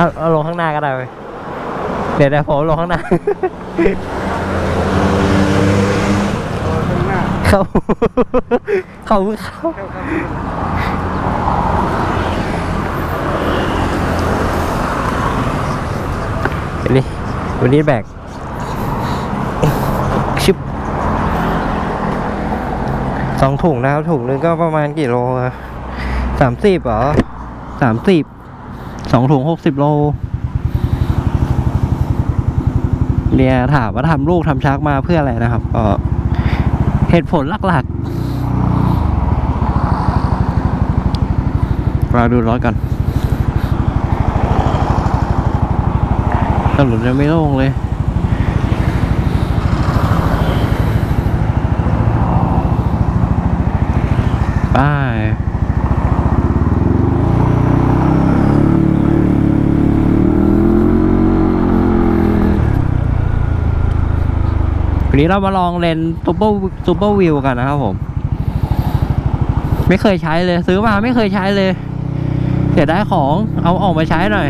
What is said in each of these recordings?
เอาเอาลงข้างหน้าก็ได้เว้ยเดี๋ยวเดี๋ยวผมลงข้างหน้าโอ้ข้างหน้าเข้าเข้าเพิ่งเข้าเข้าเข้าวันนี้วันนี้แบกชิบสองถุงนะครับถุงหนึงก็ประมาณกี่โลอะสามสิบเหรอสามสิบ สองถุงหกสิบโลเนี่ยถามว่าทำลูกทำชักมาเพื่ออะไรนะครับก็เหตุผลหลักๆเราดูรถกันถนนยังไม่โล่งเลย ไป้าย วันนี้เรามาลองเลนซูเปอร์ซูเปอร์วิวกันนะครับผม ไม่เคยใช้เลย ซื้อมาไม่เคยใช้เลย เสียดายของเอาออกมาใช้หน่อย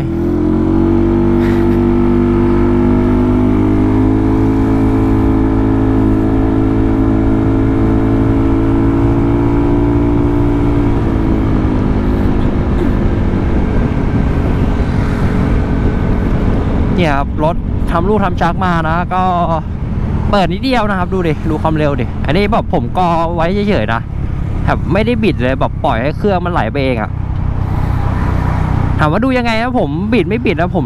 เนี่ยครับรถทำลูกทำชักมานะ ก็ เปิดนิดเดียวนะครับ ดูดิดูความเร็วดิอันนี้แบบผมกอไว้เฉยๆนะแบบไม่ได้บิดเลยแบบปล่อยให้เครื่องมันไหลไปเองอะถามว่าดูยังไงนะผมบิดไม่บิดนะผม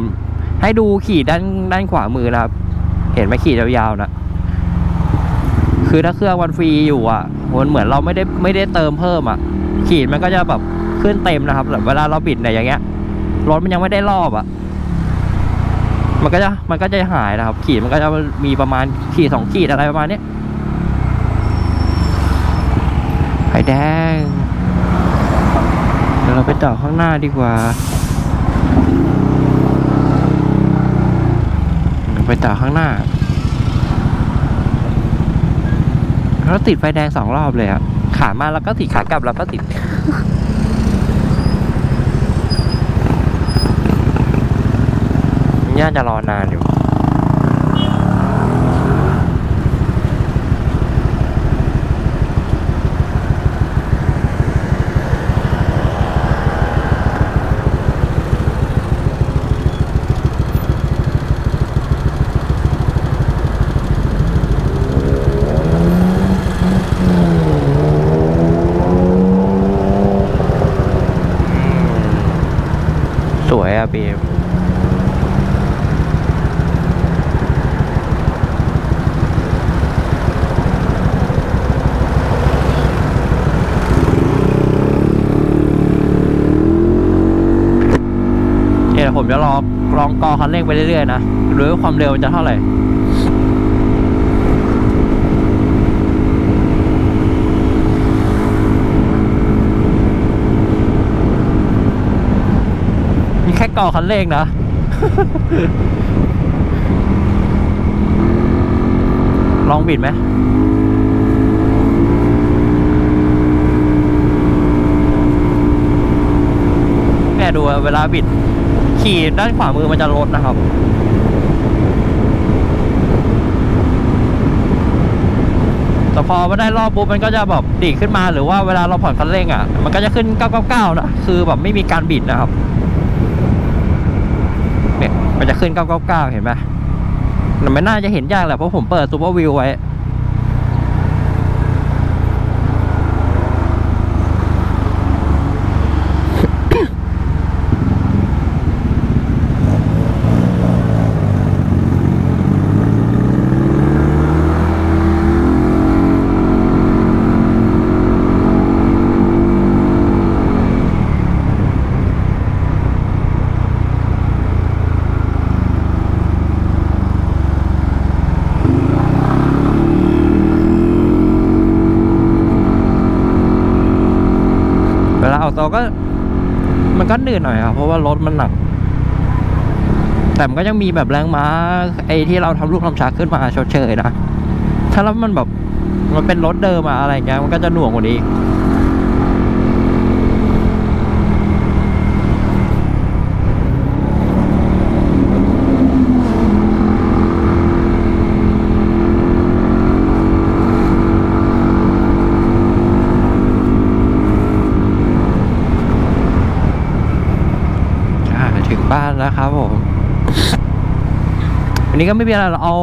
ให้ดูขีดด้านด้านขวามือนะครับ เห็นไหมขีดยาวๆนะคือถ้าเครื่องมันฟรีอยู่อะมันเหมือนเราไม่ได้ไม่ได้เติมเพิ่มอะ ขีดมันก็จะแบบขึ้นเต็มนะครับแบบเวลาเราบิดเนี่ยอย่างเงี้ยรถมันยังไม่ได้รอบอะ มันก็จะมันก็จะหายนะครับ ขีดมันก็จะมีประมาณขีดสองขีดอะไรประมาณเนี้ยไฟแดงเดี๋ยวเราไปต่อข้างหน้าดีกว่า ไปต่อข้างหน้าเราติดไฟแดงสองรอบเลยอะขามาแล้วก็ติดขากลับแล้วก็ติด ย่าจะรอนานอยู่สวยอะบีม ผมจะลองลองกอคันเร่งไปเรื่อยๆนะดูว่าความเร็วมันจะเท่าไหร่มีแค่กอคันเร่งนะลองบิดไหมเนี่ดูเวลาบิด ขี่ด้านขวามือมันจะลดนะครับแต่พอมาได้รอบปุ๊บมันก็จะแบบดีขึ้นมาหรือว่าเวลาเราผ่อนคันเร่งอะ มันก็จะขึ้น 999 นะ คือแบบไม่มีการบิดนะครับเนี่ยมันจะขึ้น 999 เห็นไหมแต่ไม่น่าจะเห็นยากแหละเพราะผมเปิดซูเปอร์วิวไว้ เวลาออกตัวก็ มันก็เหนื่อยหน่อยครับเพราะว่ารถมันหนัก แต่มันก็ยังมีแบบแรงม้า ไอ้ที่เราทำลูกทำชักขึ้นมาชดเชยนะ ถ้าแล้วมันแบบมันเป็นรถเดิมอะอะไรเงี้ยมันก็จะหน่วงกว่านี้อีก บ้านแล้วครับผมอันนี้ก็ไม่มีอะไรเราเอา